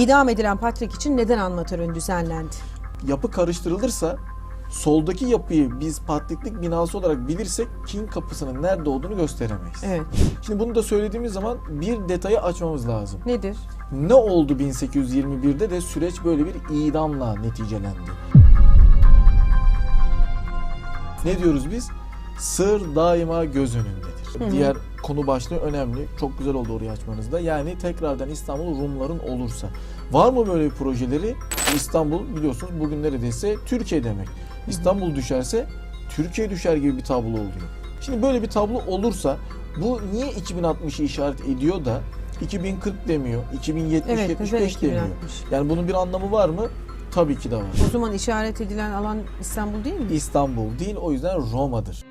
İdam edilen Patrik için neden anmatörün düzenlendi? Yapı karıştırılırsa soldaki yapıyı biz patriklik binası olarak bilirsek King kapısının nerede olduğunu gösteremeyiz. Evet. Şimdi bunu da söylediğimiz zaman bir detayı açmamız lazım. Nedir? Ne oldu 1821'de de süreç böyle bir idamla neticelendi. Ne diyoruz biz? Sır daima göz önündedir. hı. Diğer konu başlığı önemli. Çok güzel oldu orayı açmanızda. Yani tekrardan İstanbul Rumların olursa. Var mı böyle projeleri? İstanbul biliyorsunuz bugün neredeyse Türkiye demek. İstanbul düşerse Türkiye düşer gibi bir tablo oluyor. Şimdi böyle bir tablo olursa bu niye 2060'ı işaret ediyor da 2040 demiyor, 2070 Evet, neden 75 demiyor. 2060? Yani bunun bir anlamı var mı? Tabii ki de var. O zaman işaret edilen alan İstanbul değil mi? İstanbul değil o yüzden Roma'dır.